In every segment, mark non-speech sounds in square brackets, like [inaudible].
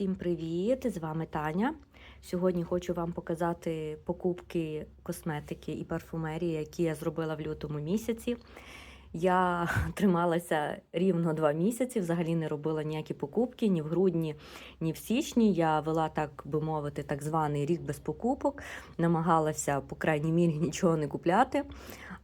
Всім привіт! З вами Таня. Сьогодні хочу вам показати покупки косметики і парфумерії, які я зробила в лютому місяці. Я [laughs] трималася рівно два місяці, взагалі не робила ніякі покупки ні в грудні, ні в січні. Я вела, так би мовити, так званий рік без покупок, намагалася, по крайній мірі, [laughs] нічого не купляти.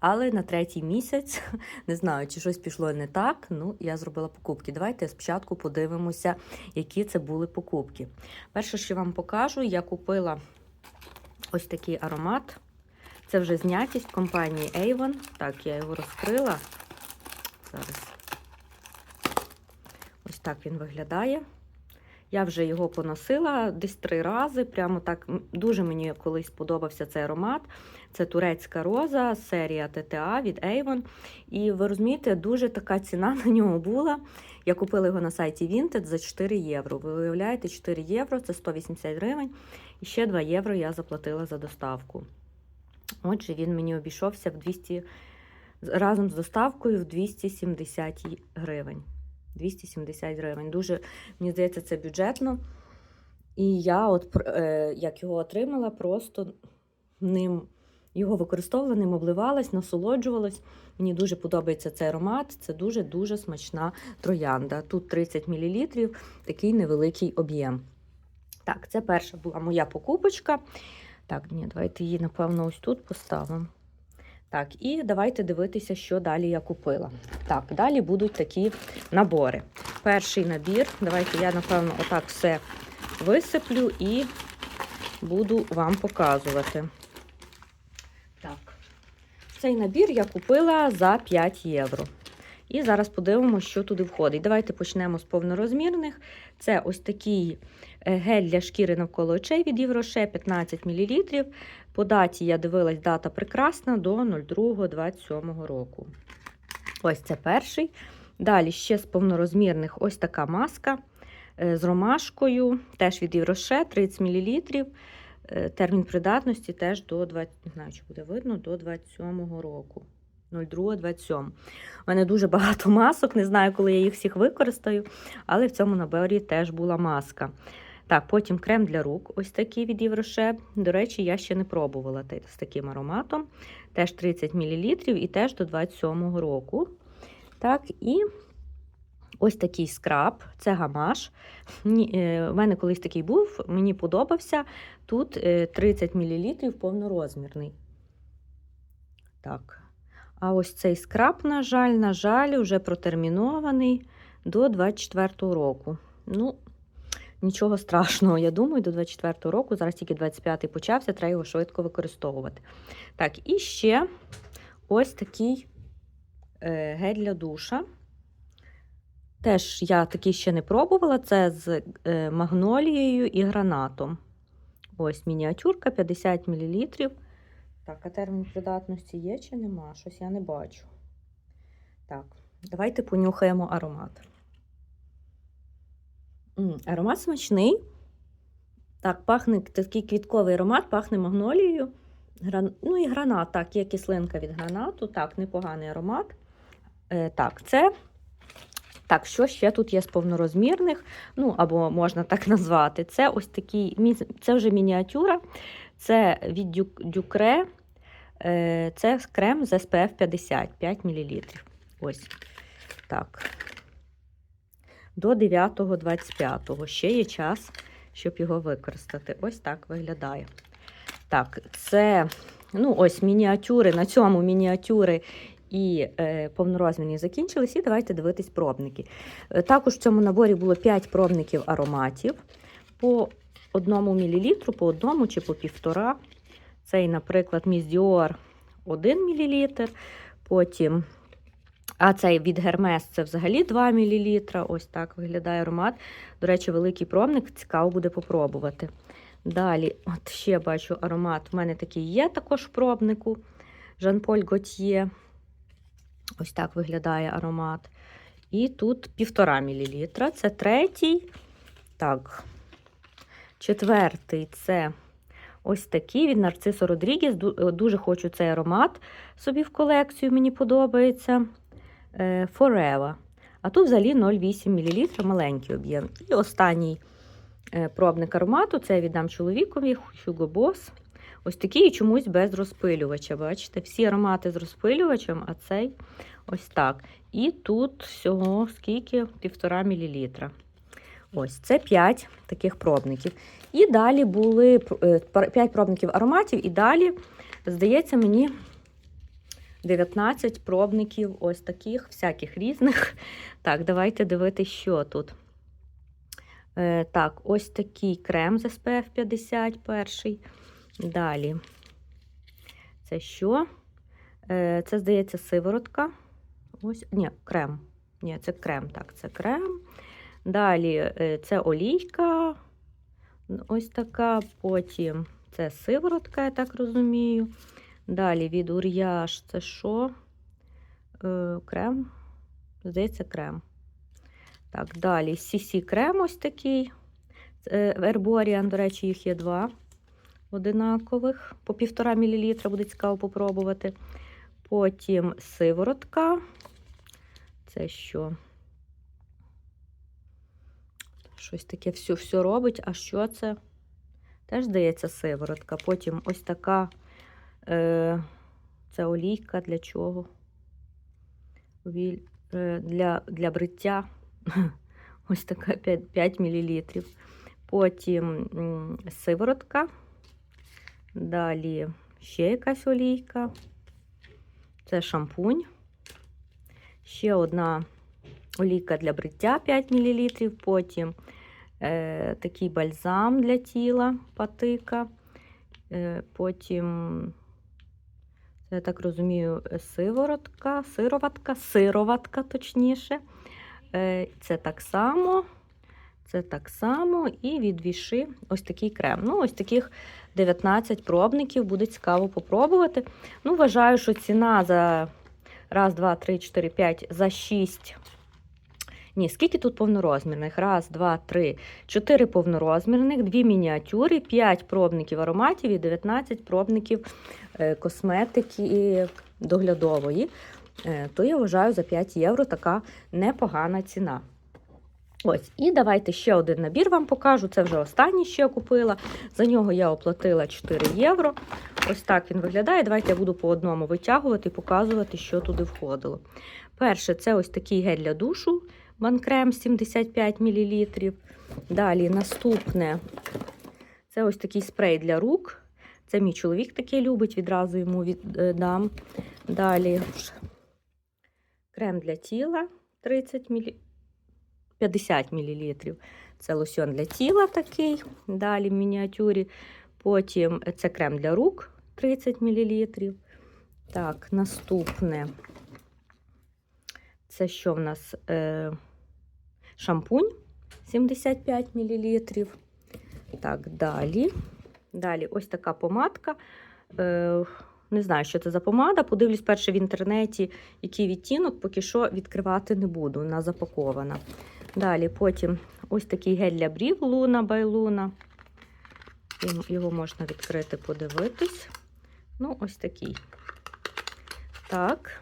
Але на третій місяць [laughs] не знаю, чи щось пішло не так. Ну, я зробила покупки. Давайте спочатку подивимося, які це були покупки. Перше, що вам покажу, я купила ось такий аромат. Це вже знятість компанії Avon. Так, я його розкрила. Зараз. Ось так він виглядає. Я вже його поносила десь три рази. Прямо так дуже мені колись сподобався цей аромат. Це турецька роза, серія ТТА від Avon. І ви розумієте, дуже така ціна [laughs] на нього була. Я купила його на сайті Vinted за 4 євро. Ви уявляєте, 4 євро це 180 гривень. І ще 2 євро я заплатила за доставку. Отже, він мені обійшовся в 200 разом з доставкою в 270 гривень. 270 гривень. Дуже, мені здається, це бюджетно. І я, от, е, як його отримала, просто ним його використовувала, ним обливалась, насолоджувалась. Мені дуже подобається цей аромат. Це дуже-дуже смачна троянда. Тут 30 мл, такий невеликий об'єм. Так, це перша була моя покупочка. Так, ні, давайте її, напевно, ось тут поставимо. Так, і давайте дивитися, що далі я купила. Так, далі будуть такі набори. Перший набір. Давайте я, напевно, отак все висиплю і буду вам показувати. Так, цей набір я купила за 5 євро. І зараз подивимося, що туди входить. Давайте почнемо з повнорозмірних. Це ось такий гель для шкіри навколо очей від Євроше 15 мл. По даті я дивилась, дата прекрасна до 02.27 року. Ось це перший. Далі ще з повнорозмірних ось така маска з ромашкою, теж від Євроше 30 мл. Термін придатності теж до 20, не знаю, чи буде видно, до 27 року. 02-27. У мене дуже багато масок, не знаю, коли я їх всіх використаю, але в цьому наборі теж була маска. Так, потім крем для рук, ось такий від Євроше. До речі, я ще не пробувала з таким ароматом. Теж 30 мл і теж до 27 року. Так, і ось такий скраб, це гамаш. У мене колись такий був, мені подобався. Тут 30 мл повнорозмірний. Так. А ось цей скраб, на жаль, на жаль, вже протермінований до 24 року. Ну, нічого страшного, я думаю, до 24 року. Зараз тільки 25-й почався, треба його швидко використовувати. Так, і ще ось такий е, гель для душа. Теж я такий ще не пробувала. Це з е, магнолією і гранатом. Ось мініатюрка 50 мл. Так, а термін придатності є чи нема? Щось я не бачу. Так, давайте понюхаємо аромат. М -м, аромат смачний. Так, пахне такий квітковий аромат, пахне магнолією. Гран... Ну і гранат, так, є кислинка від гранату. Так, непоганий аромат. Е, Так, це. Так, що ще тут є з повнорозмірних, ну, або можна так назвати. Це ось такий, це вже мініатюра, це від Дюкре, це крем з SPF 50, 5 мл. Ось так. До 9.25 ще є час, щоб його використати. Ось так виглядає. Так, це, ну, ось мініатюри, на цьому мініатюри і е, повнорозмірні закінчились, і давайте дивитись пробники. Е, також в цьому наборі було 5 пробників ароматів по 1 мл, по одному чи по півтора. Цей, наприклад, Dior 1 мл. Потім, а цей від Hermes це взагалі 2 мл. Ось так виглядає аромат. До речі, великий пробник, цікаво буде попробувати. Далі, от ще бачу аромат. У мене такий є також в пробнику. Жан-Поль Готьє. Ось так виглядає аромат. І тут 1,5 мл. Це третій. Так, четвертий це ось такий від Нарцисо Родрігес. Дуже хочу цей аромат собі в колекцію, мені подобається. Forever. А тут взагалі 0,8 мл маленький об'єм. І останній е, пробник аромату. Це я віддам чоловікові Hugo Boss. Ось такий і чомусь без розпилювача. Бачите, всі аромати з розпилювачем, а цей ось так. І тут всього скільки? Півтора мілілітра. Ось це 5 таких пробників. І далі були 5 пробників ароматів, і далі, здається, мені 19 пробників ось таких, всяких різних. [laughs] Так, давайте дивитися, що тут. Е, Так, ось такий крем з SPF 50 перший. Далі. Це що? Е, Це, здається, сиворотка. Ось, ні, крем. Ні, це крем. Так, це крем. Далі е, це олійка. Ось така. Потім це сиворотка, я так розумію. Далі від ур'яж це що? Е, Крем. Здається, крем. Так, далі CC крем ось такий. Ерборіан, до речі, їх є два одинакових. По півтора мілілітра буде цікаво попробувати. Потім сиворотка. Це що? Щось таке все, все робить. А що це? Теж здається сиворотка. Потім ось така е, це олійка для чого? Е, для, для бриття. [laughs] Ось така 5, 5 мл. Потім сиворотка. Далі ще якась олійка. Це шампунь. Ще одна олійка для бриття 5 мл. Потім е, такий бальзам для тіла патика. Е, потім, я так розумію, сиворотка, сироватка, сироватка, точніше. Е, це так само. Це так само. І від віши ось такий крем. Ну, ось таких 19 пробників буде цікаво попробувати. Ну, вважаю, що ціна за раз, два, три, чотири, п'ять, за 6. Ні, скільки тут повнорозмірних? Раз, два, три, чотири повнорозмірних, дві мініатюри, 5 пробників ароматів і 19 пробників е, косметики доглядової. Е, То я вважаю за 5 євро така непогана ціна. Ось, і давайте ще один набір вам покажу. Це вже останній, що я купила. За нього я оплатила 4 євро. Ось так він виглядає. Давайте я буду по одному витягувати і показувати, що туди входило. Перше, це ось такий гель для душу. Банкрем 75 мл. Далі наступне це ось такий спрей для рук. Це мій чоловік такий любить, відразу йому віддам. Далі крем для тіла 30 мл. 50 мл. Це лосьон для тіла такий, далі в мініатюрі. Потім це крем для рук 30 мл. Так, наступне це що в нас? Е, Шампунь 75 мл. Так, далі. Далі ось така помадка. Е, Не знаю, що це за помада. Подивлюсь перше в інтернеті, який відтінок, поки що відкривати не буду. Вона запакована. Далі потім ось такий гель для брів Луна Байлуна. Його можна відкрити, подивитись. Ну, ось такий. Так.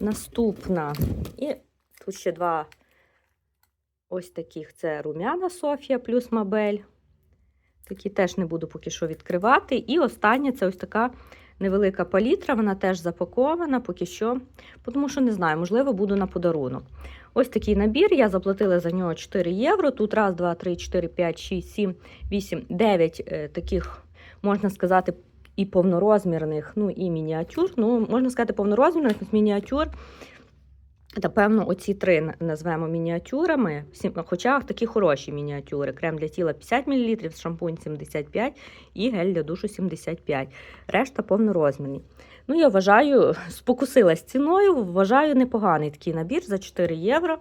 Наступна. І тут ще два ось таких: це румяна Софія плюс Мабель. Такі теж не буду поки що відкривати. І останнє це ось така невелика палітра, вона теж запакована поки що, тому що не знаю, можливо, буду на подарунок. Ось такий набір. Я заплатила за нього 4 євро. Тут раз, два, три, 4, 5, 6, 7, 8, 9 е, таких, можна сказати, і повнорозмірних, ну і мініатюр. Ну, можна сказати, повнорозмірних мініатюр. Напевно, оці три назвемо мініатюрами, хоча такі хороші мініатюри. Крем для тіла 50 мл, шампунь 75 і гель для душу 75. Решта повнорозмірні. Ну, я вважаю, [laughs] спокусилась ціною, вважаю непоганий такий набір за 4 євро.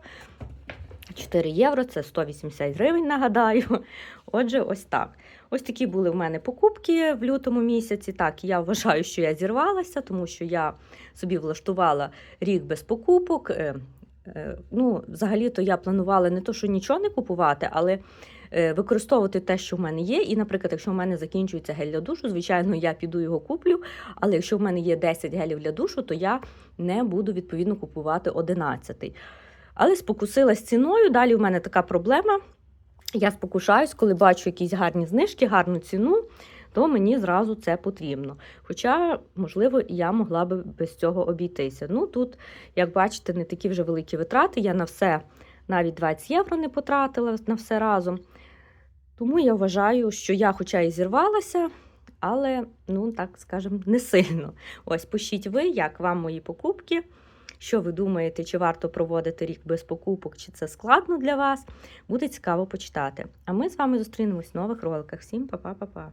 4 євро це 180 гривень, нагадаю. Отже, ось так. Ось такі були в мене покупки в лютому місяці. Так, я вважаю, що я зірвалася, тому що я собі влаштувала рік без покупок. Е, е, ну, Взагалі-то я планувала не то, що нічого не купувати, але е, використовувати те, що в мене є. І, наприклад, якщо в мене закінчується гель для душу, звичайно, я піду його куплю. Але якщо в мене є 10 гелів для душу, то я не буду відповідно купувати 11. Але спокусилась ціною. Далі в мене така проблема. Я спокушаюсь, коли бачу якісь гарні знижки, гарну ціну, то мені зразу це потрібно. Хоча, можливо, я могла би без цього обійтися. Ну, тут, як бачите, не такі вже великі витрати. Я на все навіть 20 євро не потратила на все разом. Тому я вважаю, що я, хоча і зірвалася, але, ну так скажемо, не сильно. Ось пишіть ви, як вам мої покупки. Що ви думаєте, чи варто проводити рік без покупок, чи це складно для вас? Буде цікаво почитати. А ми з вами зустрінемось в нових роликах. Всім па-па-па-па!